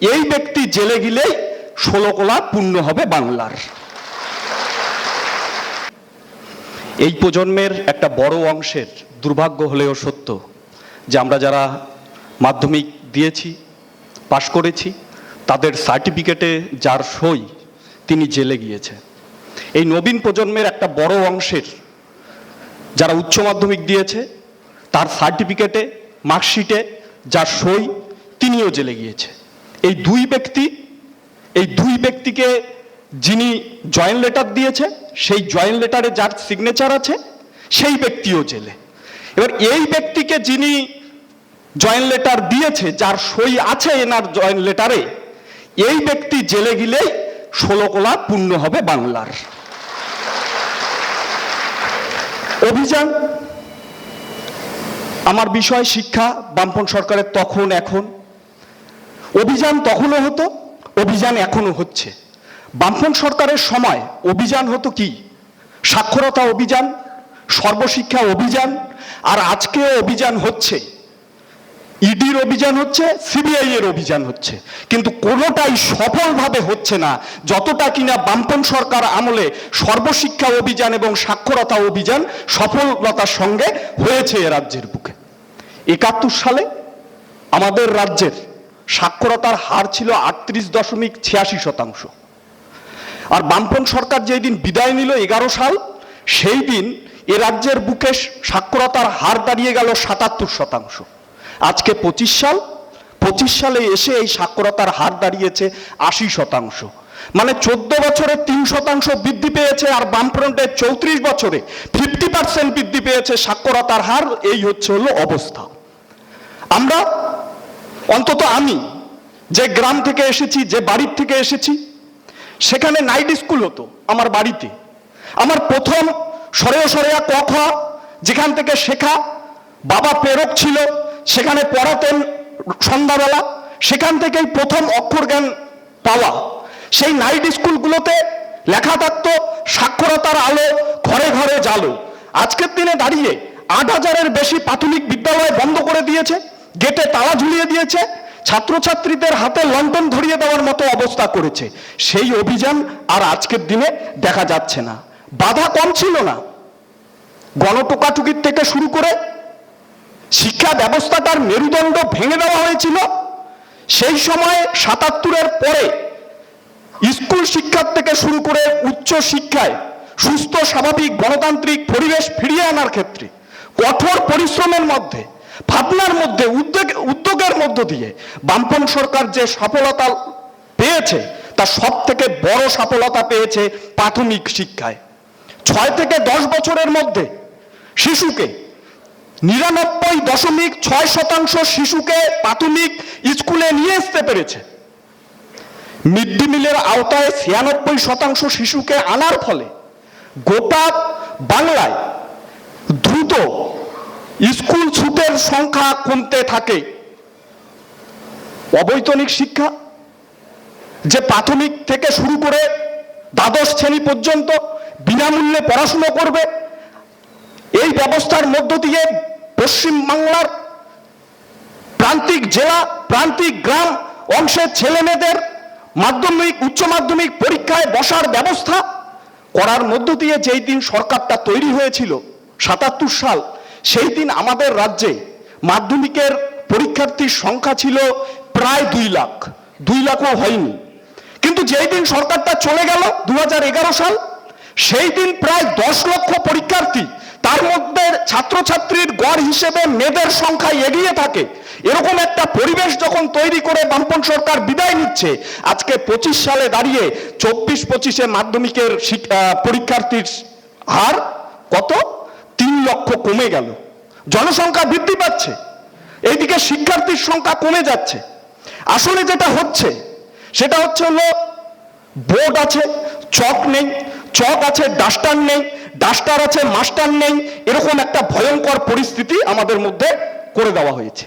এই ব্যক্তি জেলে গেলেই ষোলো কোলা পূর্ণ হবে বাংলার। এই প্রজন্মের একটা বড় অংশের দুর্ভাগ্য হলেও সত্য যে আমরা যারা মাধ্যমিক দিয়েছি, পাশ করেছি, তাদের সার্টিফিকেটে যার সই তিনি জেলে গিয়েছে এই নবীন প্রজন্মের একটা বড় অংশের যারা উচ্চ মাধ্যমিক দিয়েছে, তার সার্টিফিকেটে, মার্কশিটে যার সই তিনিও জেলে গিয়েছে। এই দুই ব্যক্তি, এই দুই ব্যক্তিকে যিনি জয়েন্ট লেটার দিয়েছে, সেই জয়েন্ট লেটারে যার সিগনেচার আছে, সেই ব্যক্তিও জেলে। এবার এই ব্যক্তিকে যিনি জয়েন্ট লেটার দিয়েছে, যার সই আছে এনার জয়েন্ট লেটারে এই ব্যক্তি জেলে গেলেই ষোলো কোলা পূর্ণ হবে বাংলার। অভিযান, আমার বিষয় শিক্ষা বামপন সরকারের তখন, এখন অভিযান তখনও হতো, অভিযান এখনও হচ্ছে। বামপন সরকারের সময় অভিযান হতো কি? সাক্ষরতা অভিযান, সর্বশিক্ষা অভিযান, আর আজকে অভিযান হচ্ছে। ইডির অভিযান হচ্ছে সিবিআই এর অভিযান হচ্ছে। কিন্তু কোনোটাই সফলভাবে হচ্ছে না, যতটা কিনা বামপন সরকার আমলে সর্বশিক্ষা অভিযান এবং সাক্ষরতা অভিযান সফলতার সঙ্গে হয়েছে এ রাজ্যের বুকে। একাত্তর সালে আমাদের রাজ্যের সাক্ষরতার হার ছিল আটত্রিশ দশমিক ছিয়াশি শতাংশ। আর বামপন সরকার যেই দিন বিদায় নিল এগারো সাল, সেই দিন এ রাজ্যের বুকে সাক্ষরতার হার দাঁড়িয়ে গেল সাতাত্তর শতাংশ। আজকে পঁচিশ সাল, পঁচিশ সালে এসে এই সাক্ষরতার হার দাঁড়িয়েছে আশি শতাংশ। মানে চোদ্দ বছরে তিন শতাংশ বৃদ্ধি পেয়েছে আর বামফ্রন্টের চৌত্রিশ বছরে ফিফটি পার্সেন্ট বৃদ্ধি পেয়েছে সাক্ষরতার হার, এই হচ্ছে হলো অবস্থা। আমরা অন্তত আমি যে গ্রাম থেকে এসেছি, যে বাড়ির থেকে এসেছি, সেখানে নাইট স্কুল হতো আমার বাড়িতে। আমার প্রথম সরেয়া সরেয়া ক যেখান থেকে শেখা, বাবা প্রেরক ছিল, সেখানে পড়াতেন সন্ধ্যাবেলা, সেখান থেকেই প্রথম অক্ষর জ্ঞান পাওয়া। সেই নাইট স্কুলগুলোতে লেখা থাকতো, সাক্ষরতার আলো ঘরে ঘরে জালো আজকের দিনে দাঁড়িয়ে আট হাজারের বেশি প্রাথমিক বিদ্যালয় বন্ধ করে দিয়েছে। গেটে তালা ঝুলিয়ে দিয়েছে, ছাত্রছাত্রীদের হাতে লন্ডন ধরিয়ে দেওয়ার মতো অবস্থা করেছে। সেই অভিযান আর আজকের দিনে দেখা যাচ্ছে না। বাধা কম ছিল না। গণটোকাটুকির থেকে শুরু করে শিক্ষা ব্যবস্থাটার মেরুদণ্ড ভেঙে দেওয়া হয়েছিল। সেই সময় সাতাত্তরের পরে স্কুল শিক্ষার থেকে শুরু করে উচ্চ শিক্ষায় সুস্থ, স্বাভাবিক, গণতান্ত্রিক পরিবেশ ফিরিয়ে আনার ক্ষেত্রে কঠোর পরিশ্রমের মধ্যে ভাবনার মধ্যে, উদ্যোগ উদ্যোগের মধ্য দিয়ে বামপন সরকার যে সফলতা পেয়েছে, তার সব থেকে বড় সফলতা পেয়েছে প্রাথমিক শিক্ষায়। ছয় থেকে দশ বছরের মধ্যে শিশুকে নিরানব্বই দশমিক ছয় শতাংশ শিশুকে প্রাথমিক স্কুলে নিয়ে আসতে পেরেছে। মিড ডে মিলের আওতায় ছিয়ানব্বই শতাংশ শিশুকে আনার ফলে গোটা বাংলায় দ্রুত স্কুল সংখ্যা কমতে থাকে। অবৈতনিক শিক্ষা, যে প্রাথমিক থেকে শুরু করে দ্বাদশ শ্রেণি পর্যন্ত বিনামূল্যে পড়াশুনো করবে, এই ব্যবস্থার মধ্য দিয়ে পশ্চিমবাংলার প্রান্তিক জেলা, প্রান্তিক গ্রাম অংশের ছেলেমেয়েদের মাধ্যমিক, উচ্চ মাধ্যমিক পরীক্ষায় বসার ব্যবস্থা করার মধ্য দিয়ে যেই দিন সরকারটা তৈরি হয়েছিল, সাতাত্তর সাল সেই দিন আমাদের রাজ্যে মাধ্যমিকের পরীক্ষার্থীর সংখ্যা ছিল প্রায় দুই লাখ। দুই লাখও হয়নি। কিন্তু যেই দিন সরকারটা চলে গেল দু হাজার এগারো সাল, সেই দিন প্রায় দশ লক্ষ পরীক্ষার্থী তার মধ্যে ছাত্রছাত্রীর গড় হিসেবে মেয়েদের সংখ্যা এগিয়ে থাকে। এরকম একটা পরিবেশ যখন তৈরি করে বামপন সরকার বিদায় নিচ্ছে, আজকে পঁচিশ সালে দাঁড়িয়ে চব্বিশ পঁচিশে মাধ্যমিকের পরীক্ষার্থীর হার কত? তিন লক্ষ কমে গেল। জনসংখ্যা বৃদ্ধি পাচ্ছে। এইদিকে শিক্ষার্থীর সংখ্যা কমে যাচ্ছে। আসলে যেটা হচ্ছে, সেটা হচ্ছে হলো, বোর্ড আছে, চক নেই, চক আছে, ডাস্টার নেই, ডাস্টার আছে, মাস্টার নেই, এরকম একটা ভয়ঙ্কর পরিস্থিতি আমাদের মধ্যে করে দেওয়া হয়েছে।